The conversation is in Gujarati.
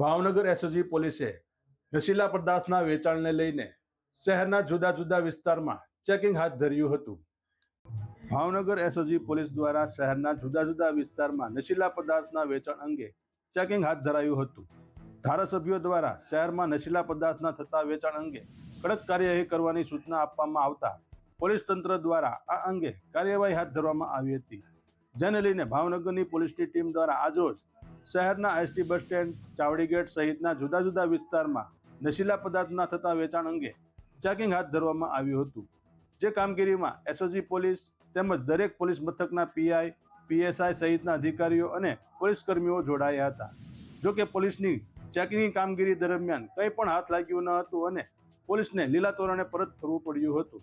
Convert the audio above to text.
ભાવનગર એસઓજી પોલીસે નશીલા પદાર્થના વેચાણને લઈને શહેરના જુદા જુદા વિસ્તારમાં ચેકિંગ હાથ ધર્યું હતું. ભાવનગર એસઓજી પોલીસ દ્વારા શહેરના જુદા જુદા વિસ્તારમાં નશીલા પદાર્થના વેચાણ અંગે ચેકિંગ હાથ ધરાયું હતું. ધારાસભ્યો દ્વારા શહેરમાં નશીલા પદાર્થના થતા વેચાણ અંગે કડક કાર્યવાહી કરવાની સૂચના આપવામાં આવતા પોલીસ તંત્ર દ્વારા આ અંગે કાર્યવાહી હાથ ધરવામાં આવી હતી. જેને લઈને ભાવનગરની પોલીસની ટીમ દ્વારા આજરોજ શહેરના ST bus stand, Chavdi gate સહિતના જુદા જુદા વિસ્તારમાં નશીલા પદાર્થના થતા વેચાણ અંગે ચેકિંગ હાથ ધરવામાં આવ્યું હતું. જે કામગીરીમાં એસઓજી પોલીસ તેમજ દરેક પોલીસ મથકના પીઆઈ, પીએસઆઈ સહિતના અધિકારીઓ અને પોલીસ કર્મીઓ જોડાયા હતા. જો કે પોલીસની ચેકિંગની કામગીરી દરમિયાન કંઈ પણ હાથ લાગ્યું ન હતું અને પોલીસને લીલા તોરણે પરત ફરવું પડ્યું હતું.